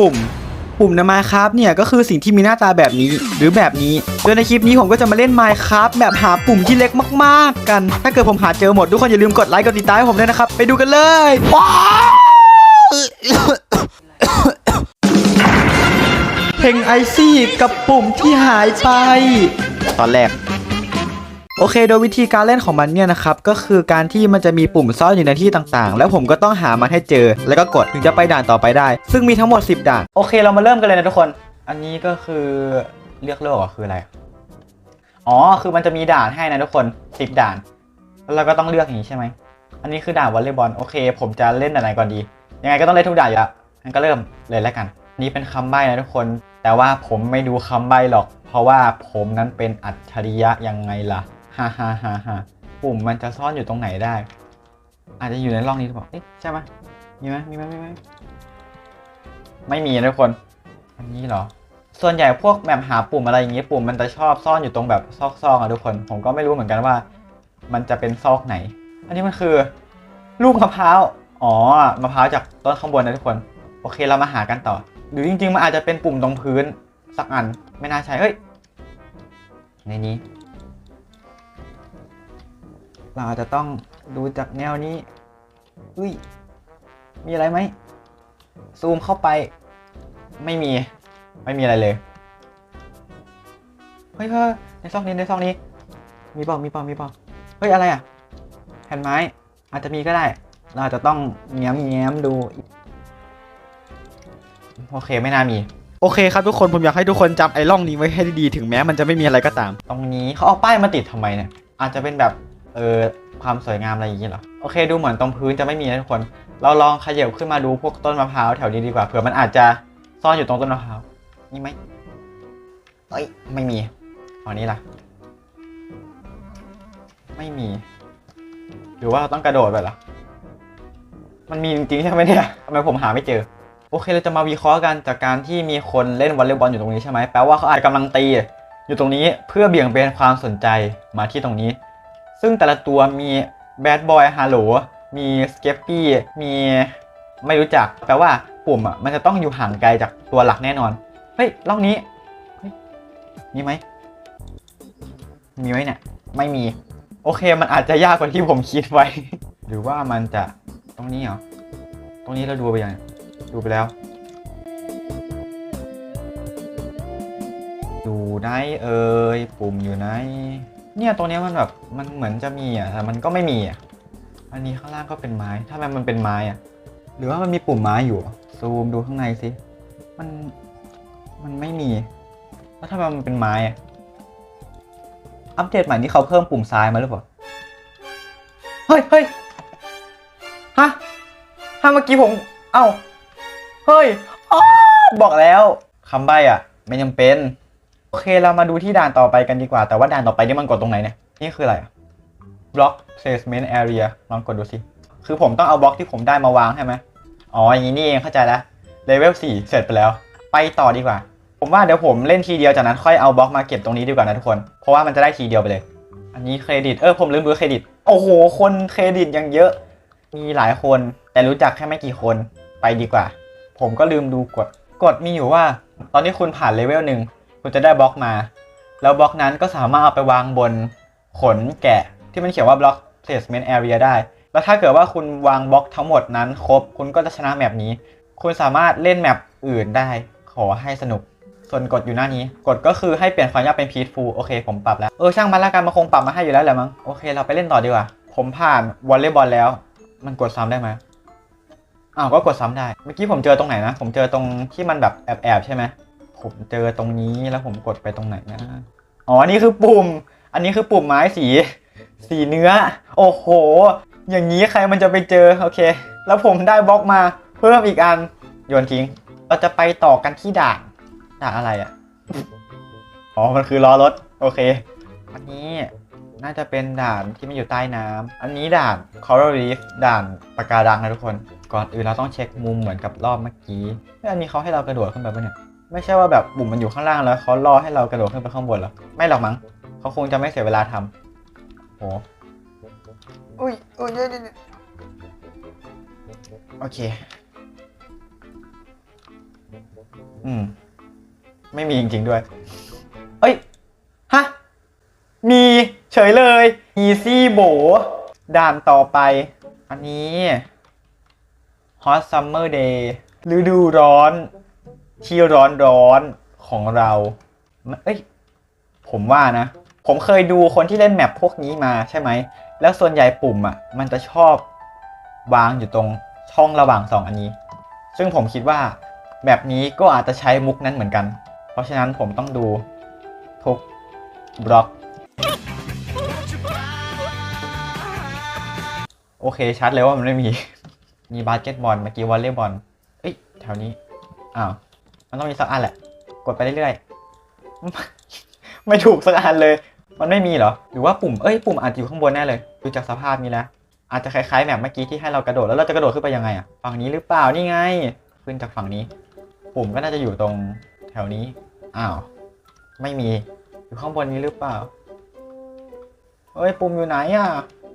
ปุ่ม ปุ่มน Minecraft เนี่ยก็คือสิ่งที่มีหน้าตาแบบนี้หรือแบบนี้ โดยในคลิปนี้ผมก็จะมาเล่น Minecraft แบบหาปุ่มที่เล็กมาก ๆ กัน ถ้าเกิดผมหาเจอหมดทุกคนอย่าลืมกดไลค์กดติดตามให้ผมด้วยนะครับ ไปดูกันเลยว้าวเพลงไอซี่กับปุ่มที่หายไป ตอนแรก โอเค โดยวิธีการเล่นของมันเนี่ยนะครับก็คือการที่มันจะมีปุ่มซ่อนอยู่ในที่ต่างๆ แล้วผมก็ต้องหามันให้เจอ แล้วก็กดถึงจะไปด่านต่อไปได้ ซึ่งมีทั้งหมด 10 ด่าน โอเคเรามาเริ่มกันเลยนะทุกคน อันนี้ก็คือเลือกโลกอะคืออะไร อ๋อคือมันจะมีด่านให้นะทุกคน 10 ด่าน แล้วเราก็ต้องเลือกอย่างนี้ใช่ไหม อันนี้คือด่านวอลเลย์บอลโอเค ผมจะเล่นด่านไหนก่อนดี ยังไงก็ต้องเล่นทุกด่านอยู่แล้วงั้นก็เริ่มเลยแล้วกัน นี่เป็นคำใบ้นะทุกคน แต่ว่าผมไม่ดูคำใบ้หรอก เพราะว่าผมนั้นเป็นอัจฉริยะยังไงล่ะ ฮ่าฮ่าฮ่าฮ่าปุ่มมันจะซ่อนอยู่ตรงไหนได้ อาจจะอยู่ในร่องนี้หรือเปล่าเอ๊ะใช่ไหมมีไหมมีไหมมีไหมไม่มีนะทุกคน อันนี้เหรอ ส่วนใหญ่พวกแบบหาปุ่มอะไรอย่างเงี้ยปุ่มมันจะชอบซ่อนอยู่ตรงแบบซอกๆอะทุกคน ผมก็ไม่รู้เหมือนกันว่า มันจะเป็นซอกไหน อันนี้มันคือ ลูกมะพร้าว อ๋อ มะพร้าวจากต้นข้างบนนะทุกคน โอเคเรามาหากันต่อ หรือจริงๆมันอาจจะเป็นปุ่มตรงพื้นสักอัน ไม่น่าใช่ เฮ้ย ในนี้ เราอาจจะต้องดูจากแนวนี้ อุ้ย มีอะไรไหม ซูมเข้าไป ไม่มี ไม่มีอะไรเลย เฮ้ยเฮ้ยในซอกนี้ในซอกนี้ มีเปล่ามีเปล่ามีเปล่าเฮ้ย อะไรอะ แผ่นไม้ อาจจะมีก็ได้ เราอาจจะต้องแง้มแง้มดู โอเค ไม่น่ามีโอเคครับทุกคนผมอยากให้ทุกคนจำไอ้ร่องนี้ไว้ให้ดีๆถึงแม้มันจะไม่มีอะไรก็ตาม ตรงนี้เขาเอาป้ายมาติดทำไมเนี่ยอาจจะเป็นแบบ เออความสวยงามอะไรอย่างนี้เหรอโอเค ดูเหมือนตรงพื้นจะไม่มีนะทุกคน เราลองขยับขึ้นมาดูพวกต้นมะพร้าวแถวนี้ดีกว่าเผื่อมันอาจจะซ่อนอยู่ตรงต้นมะพร้าวนี่ไหมเอ้ยไม่มีอันนี้ล่ะ ไม่มี หรือว่าเราต้องกระโดดไปหรอมันมีจริงๆใช่ไหมเนี่ยทำไมผมหาไม่เจอ โอเคเราจะมาวิเคราะห์กันจากการที่มีคนเล่นวอลเลย์บอลอยู่ตรงนี้ใช่ไหมแปลว่าเขาอาจจะกำลังตี อยู่ตรงนี้เพื่อเบี่ยงเบนความสนใจมาที่ตรงนี้ ซึ่งแต่ละตัวมีแบดบอยฮัลโหลมีสเกปปี้มีไม่รู้จัก แปลว่าปุ่มอะมันจะต้องอยู่ห่างไกลจากตัวหลักแน่นอน เฮ้ยล่องนี้ มีไหม มีไหมเนี่ย ไม่มี โอเคมันอาจจะยากกว่าที่ผมคิดไว้ หรือว่ามันจะตรงนี้เหรอ ตรงนี้เราดูไปยังดูไปแล้ว อยู่ไหนเอ่ยปุ่มอยู่ไหน เนี่ยตัวนี้มันแบบมันเหมือนจะมีอะแต่มันก็ไม่มีอะอันนี้ข้างล่างก็เป็นไม้ถ้ามันมันเป็นไม้อะ หรือว่ามันมีปุ่มไม้อยู่ซูมดูข้างในสิมันมันไม่มี แล้วถ้ามันเป็นไม้อะอัปเดตใหม่นี่เขาเพิ่มปุ่มซ้ายมาหรือเปล่าเฮ้ยเฮ้ยฮะฮะเมื่อกี้ผม เอ้าเฮ้ยอ้อบอกแล้วคำใบ้อะ ไม่จำเป็น โอเคเรามาดูที่ด่านต่อไปกันดีกว่า แต่ว่าด่านต่อไปนี่มันกดตรงไหนเนี่ย นี่คืออะไรอะ block placement area ลองกดดูสิ คือผมต้องเอาบล็อกที่ผมได้มาวางใช่ไหมอ๋อ อย่างนี้นี่เองเข้าใจแล้วเลเวล4เสร็จไปแล้ว ไปต่อดีกว่า ผมว่าเดี๋ยวผมเล่นทีเดียวจากนั้นค่อยเอาบล็อกมาเก็บตรงนี้ดีกว่านะทุกคน เพราะว่ามันจะได้ทีเดียวไปเลย อันนี้เครดิต เออผมลืมดูเครดิต โอ้โห คนเครดิตยังเยอะ มีหลายคน แต่รู้จักแค่ไม่กี่คน ไปดีกว่า ผมก็ลืมดูกฎกฎมีอยู่ว่า ตอนที่คุณผ่านเลเวลหนึ่ง คุณจะได้บล็อกมา แล้วบล็อกนั้นก็สามารถเอาไปวางบนขนแกะ ที่มันเขียนว่าบล็อก placement area ได้ แล้วถ้าเกิดว่าคุณวางบล็อกทั้งหมดนั้นครบ คุณก็จะชนะแมปนี้ คุณสามารถเล่นแมปอื่นได้ ขอให้สนุก ส่วนกฎอยู่หน้านี้กฎก็คือให้เปลี่ยนความยากเป็น peaceful โอเค ผมปรับแล้ว เออช่างมันละกันมันคงปรับมาให้อยู่แล้วแหละมั้ง โอเค เราไปเล่นต่อดีกว่า ผมผ่านวอลเลย์บอลแล้ว มันกดซ้ำได้ไหมอ้าวก็กดซ้ำได้ เมื่อกี้ผมเจอตรงไหนนะ ผมเจอตรงที่มันแบบแอบๆใช่ไหม ผมเจอตรงนี้แล้วผมกดไปตรงไหนนะ อ๋อนี่คือปุ่ม อันนี้คือปุ่มไม้สี สีเนื้อ โอ้โห อย่างนี้ใครมันจะไปเจอ โอเค แล้วผมได้บล็อกมาเพิ่มอีกอัน โยนทิ้ง เราจะไปต่อกันที่ด่าน ด่านอะไรอะ่ะ อ๋อ มันคือล้อรถ โอเค อันนี้น่าจะเป็นด่านที่มันอยู่ใต้น้ำอันนี้ด่าน Coral Reef ด่านปะการังนะทุกคน ก่อนอื่นเราต้องเช็คมุมเหมือนกับรอบเมื่อกี้เฮ้ยอันนี้เขาให้เรากระโดดขึ้นไปปะเนี่ย ไม่ใช่ว่าแบบปุ่มมันอยู่ข้างล่างแล้วเขารอให้เรากระโดดขึ้นไปข้างบนเหรอไม่หรอกมั้งเขาคงจะไม่เสียเวลาทำโหอุ้ยอุ้ยเดี๋ยวเดี๋ยวเดี๋ยวโอเค อืม ไม่มีจริงๆด้วย เอ้ย ฮะ มีเฉยเลย Easy โบ ด่านต่อไป อันนี้ Hot Summer Day ฤดูร้อน ที่ร้อนร้อนๆของเรา เอ้ย ผมว่านะ ผมเคยดูคนที่เล่นแมปพวกนี้มาใช่ไหม แล้วส่วนใหญ่ปุ่มอะ มันจะชอบวางอยู่ตรงช่องระหว่างสองอันนี้ ซึ่งผมคิดว่าแบบนี้ก็อาจจะใช้มุกนั้นเหมือนกัน เพราะฉะนั้นผมต้องดูทุกบล็อก โอเคชัดเลยว่ามันไม่มี มีบาสเกตบอลเมื่อกี้วอลเลย์บอล เอ้ยแถวนี้ อ้าว มันต้องมีสักอันแหละ กดไปเรื่อยๆ ไม่ถูกสักอันเลย มันไม่มีเหรอ หรือว่าปุ่ม เอ้ย ปุ่มอาจจะอยู่ข้างบนแน่เลย ดูจากสภาพนี้แล้ว อาจจะคล้ายๆแบบเมื่อกี้ที่ให้เรากระโดด แล้วเราจะกระโดดขึ้นไปยังไงอะฝั่งนี้หรือเปล่า นี่ไง ขึ้นจากฝั่งนี้ ปุ่มก็น่าจะอยู่ตรงแถวนี้ อ้าว ไม่มี อยู่ข้างบนนี้หรือเปล่า เอ้ย ปุ่มอยู่ไหนอะ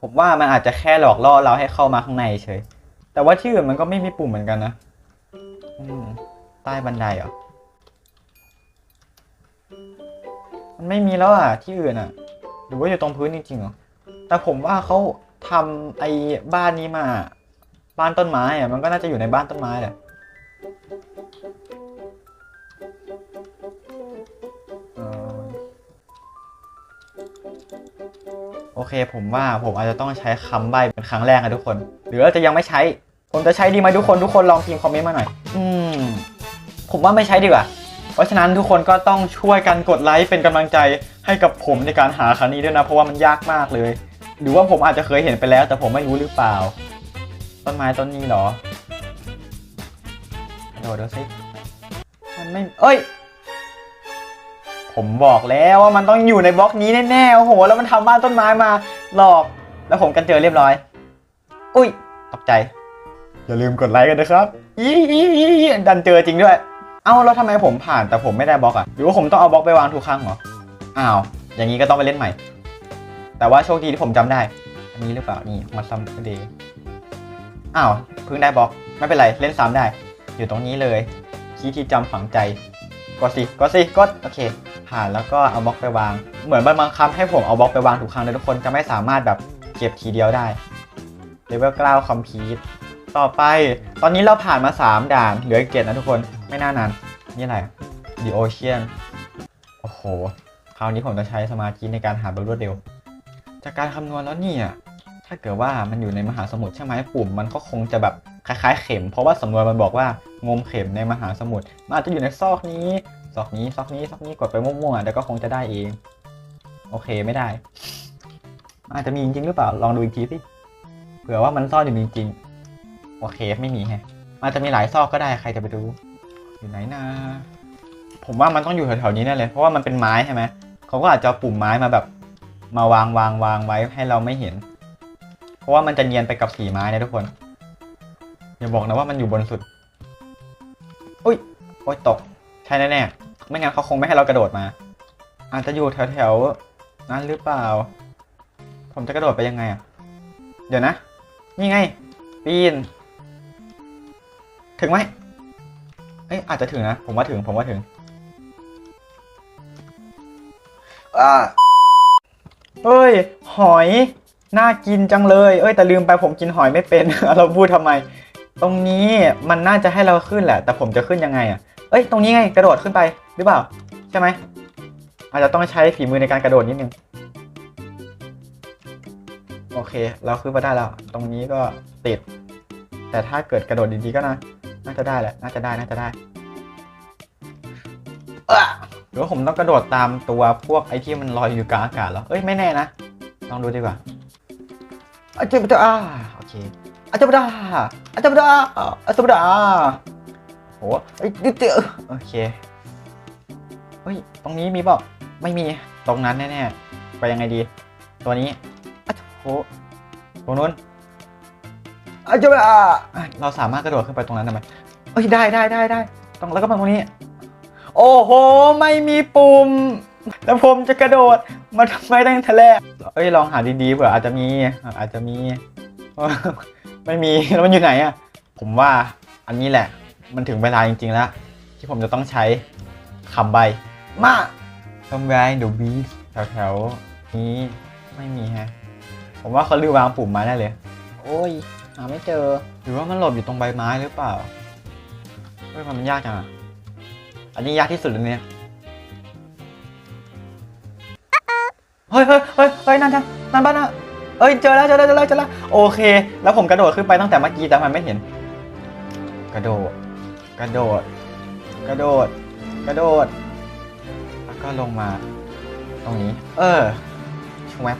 ผมว่ามันอาจจะแค่หลอกล่อเราให้เข้ามาข้างในเฉย แต่ว่าที่อื่นมันก็ไม่มีปุ่มเหมือนกันนะ อืม ใต้บันไดเหรอ มันไม่มีแล้วอะ ที่อื่นอะ หรือว่าอยู่ตรงพื้นจริงๆเหรอ แต่ผมว่าเขาทำไอ้บ้านนี้มา บ้านต้นไม้อะ มันก็น่าจะอยู่ในบ้านต้นไม้แหละโอเคผมว่าผมอาจจะต้องใช้คำใบ้เป็นครั้งแรกนะทุกคน หรือว่าจะยังไม่ใช้ ผมจะใช้ดีไหมทุกคนทุกคนลองพิมพ์คอมเมนต์มาหน่อย อืม ผมว่าไม่ใช้ดีกว่า เพราะฉะนั้นทุกคนก็ต้องช่วยกันกดไลค์เป็นกำลังใจให้กับผมในการหาครั้งนี้ด้วยนะ เพราะว่ามันยากมากเลย หรือว่าผมอาจจะเคยเห็นไปแล้ว แต่ผมไม่รู้หรือเปล่า ต้นไม้ต้นนี้หรอกระโดดดูสิมันไม่ เอ้ย ผมบอกแล้วว่ามันต้องอยู่ในบล็อกนี้แน่ๆ โอ้โห แล้วมันทำบ้านต้นไม้มา หลอก แล้วผมกันเจอเรียบร้อย อุ้ย ตกใจ อย่าลืมกดไลค์กันนะครับ อีอีอีอีดันเจอจริงด้วย เอ้าแล้วทำไมผมผ่านแต่ผมไม่ได้บล็อกอะหรือว่าผมต้องเอาบล็อกไปวางทุกครั้งเหรอ อ้าว อย่างนี้ก็ต้องไปเล่นใหม่ แต่ว่าโชคดีที่ผมจำได้ อันนี้หรือเปล่า นี่มาซัมเดย์อ้าว เพิ่งได้บล็อก ไม่เป็นไร เล่นซ้ำได้ อยู่ตรงนี้เลย คีย์ที่จำฝังใจกดสิกดสิกดโอเค ผ่านแล้วก็เอาบล็อกไปวาง เหมือนมันบังคับให้ผมเอาบล็อกไปวางทุกครั้งเลยทุกคนจะไม่สามารถแบบเก็บทีเดียวได้เลเวล9คอมพีทต่อไป ตอนนี้เราผ่านมา 3 ด่านเหลืออีกเจ็ดนะทุกคน ไม่น่านานนี่อะไร The Ocean โอ้โห คราวนี้ผมจะใช้สมาธิในการหาแบบรวดเร็ว จากการคำนวณแล้วเนี่ย ถ้าเกิดว่ามันอยู่ในมหาสมุทรใช่ไหมปุ่ม มันก็คงจะแบบคล้ายๆ เข็ม เพราะว่าสำนวนมันบอกว่างมเข็มในมหาสมุทร มันอาจจะอยู่ในซอกนี้ ซอกนี้ ซอกนี้ ซอกนี้ กดไปมั่วๆแต่ก็คงจะได้เอง โอเคไม่ได้ อาจจะมีจริงหรือเปล่า ลองดูอีกทีสิ เผื่อว่ามันซ่อนอยู่จริงๆ โอเคไม่มีแฮะอาจจะมีหลายซอกก็ได้ ใครจะไปดู อยู่ไหนนะ ผมว่ามันต้องอยู่แถวๆนี้แน่เลย เพราะว่ามันเป็นไม้ใช่ไหมเขาก็อาจจะปุ่มไม้มาแบบ มาวางวางวางไว้ให้เราไม่เห็น เพราะว่ามันจะเนียนไปกับสีไม้เนี่ยทุกคน อย่าบอกนะว่ามันอยู่บนสุด อุ้ย โอ้ยตก ใช่แน่ๆ ไม่งั้นเขาคงไม่ให้เรากระโดดมา อาจจะอยู่แถวๆนั้นหรือเปล่า ผมจะกระโดดไปยังไงอะ เดี๋ยวนะ นี่ไง ปีน ถึงไหม เอ้ยอาจจะถึงนะ ผมว่าถึง ผมว่าถึง อ่าเอ้ย หอย น่ากินจังเลย เอ้ย แต่ลืมไปผมกินหอยไม่เป็น เราพูดทำไม ตรงนี้มันน่าจะให้เราขึ้นแหละ แต่ผมจะขึ้นยังไงอะ เอ้ย ตรงนี้ไง กระโดดขึ้นไป หรือเปล่า ใช่ไหม อาจจะต้องใช้ฝีมือในการกระโดดนิดนึง โอเค เราขึ้นมาได้แล้ว ตรงนี้ก็ติด แต่ถ้าเกิดกระโดดดีๆก็นะ น่าจะได้แหละ น่าจะได้ น่าจะได้เอ้อหรือว่าผมต้องกระโดดตามตัวพวกไอ้ที่มันลอยอยู่กลางอากาศเหรอ เอ้ย ไม่แน่นะ ลองดูดีกว่าอาจารย์อ่าโอเคอาจารย์อาจารย์อาจารย์โหเอ้ยเดี๋ยวโอเค เฮ้ย ตรงนี้มีเปล่า ไม่มี ตรงนั้นแน่ๆ ไปยังไงดี ตัวนี้อะโหตรงนู้น อาจารย์เราสามารถกระโดดขึ้นไปตรงนั้นได้ไหมเอ้ยได้ได้ได้ได้ตรงแล้วก็มาตรงนี้ โอ้โห ไม่มีปุ่ม แล้วผมจะกระโดดมาทำไมตั้งแต่แรกเอ้ยลองหาดีๆเผื่ออาจจะมี อาจจะมี ไม่มีแล้วมันอยู่ไหนอะผมว่าอันนี้แหละ มันถึงเวลาจริงๆแล้ว ที่ผมจะต้องใช้คำใบ มาคำใบเดี๋ยวบีแถวๆนี้ไม่มีฮะ ผมว่าเขาลืมวางปุ่มไม้ได้เลย โอ้ย หาไม่เจอ หรือว่ามันหลบอยู่ตรงใบไม้หรือเปล่าเฮ้ยมันยากจังอะอันนี้ยากที่สุดเลยเนี่ย เฮ้ยเฮ้ยเฮ้ยเฮ้ยนั่นจังนั่นบ้านนะเอ้ยเจอแล้วเจอแล้วเจอแล้วเจอแล้วโอเค แล้วผมกระโดดขึ้นไปตั้งแต่เมื่อกี้แต่มันไม่เห็น กระโดด กระโดด กระโดด กระโดด แล้วก็ลงมา ตรงนี้ เออชวบ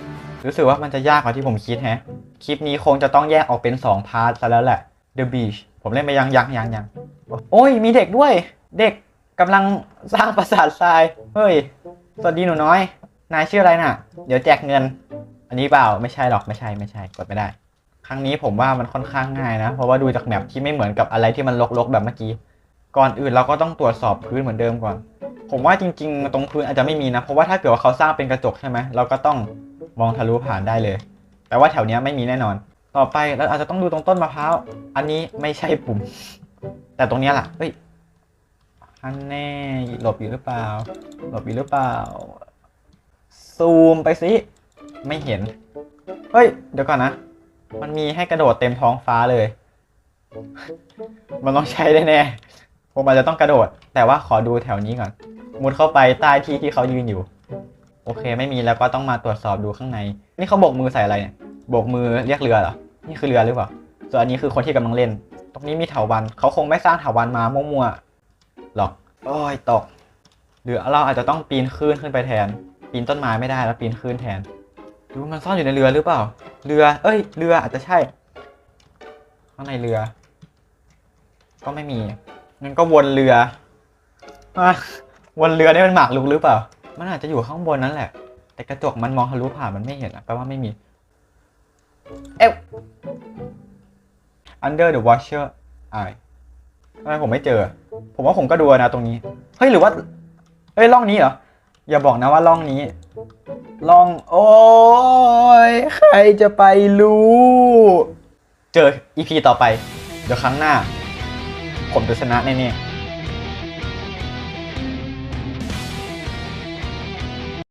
รู้สึกว่ามันจะยากกว่าที่ผมคิดแฮะ คลิปนี้คงจะต้องแยกออกเป็น 2 พาร์ทซะแล้วแหละ The Beach ผมเล่นไปยังยังยังยังโอ้ย มีเด็กด้วย เด็กกำลังสร้างปราสาททราย เฮ้ย สวัสดีหนูน้อย นายชื่ออะไรน่ะ เดี๋ยวแจกเงิน อันนี้เปล่า ไม่ใช่หรอก ไม่ใช่ ไม่ใช่ กดไม่ได้ ครั้งนี้ผมว่ามันค่อนข้างง่ายนะ เพราะว่าดูจากแมปที่ไม่เหมือนกับอะไรที่มันลกๆแบบเมื่อกี้ ก่อนอื่นเราก็ต้องตรวจสอบพื้นเหมือนเดิมก่อน ผมว่าจริง ๆ ตรงพื้นอาจจะไม่มีนะ เพราะว่าถ้าเกิดว่าเขาสร้างเป็นกระจกใช่ไหมเราก็ต้องมองทะลุผ่านได้เลย แต่ว่าแถวเนี้ยไม่มีแน่นอน ต่อไปเราอาจจะต้องดูตรงต้นมะพร้าว อันนี้ไม่ใช่ปุ่ม แต่ตรงเนี้ยล่ะ เฮ้ยอันแน่หลบอยู่หรือเปล่า หลบอยู่หรือเปล่า ซูมไปสิ ไม่เห็น เฮ้ย เดี๋ยวก่อนนะ มันมีให้กระโดดเต็มท้องฟ้าเลย มันต้องใช้ได้แน่ผมอาจจะต้องกระโดด แต่ว่าขอดูแถวนี้ก่อน มุดเข้าไปใต้ที่ที่เขายืนอยู่ โอเค ไม่มีแล้วก็ต้องมาตรวจสอบดูข้างใน นี่เขาโบกมือใส่อะไรเนี่ยโบกมือเรียกเรือเหรอ นี่คือเรือหรือเปล่า ส่วนอันนี้คือคนที่กำลังเล่น ตรงนี้มีเถาวันเขาคงไม่สร้างเถาวันมามั่วๆหรอก โอ้ยตก หรือเราอาจจะต้องปีนขึ้นขึ้นไปแทน ปีนต้นไม้ไม่ได้แล้วปีนขึ้นแทน ดูมันซ่อนอยู่ในเรือหรือเปล่า เรือ เอ้ย เรืออาจจะใช่ ข้างในเรือ ก็ไม่มีงั้นก็วนเรืออะวนเรือนี่มันหมากลุกหรือเปล่า มันอาจจะอยู่ข้างบนนั่นแหละ แต่กระจกมันมองทะลุผ่านมันไม่เห็นอะแปลว่าไม่มี เอ๊ะ under the washer eye ทำไมผมไม่เจอ ผมว่าผมก็ดูนะตรงนี้ เฮ้ยหรือว่า เฮ้ยร่องนี้เหรอ อย่าบอกนะว่าร่องนี้ ร่อง โอ้ยใครจะไปรู้ เจอ EP ต่อไป เดี๋ยวครั้งหน้า ผมจะชนะแน่ๆ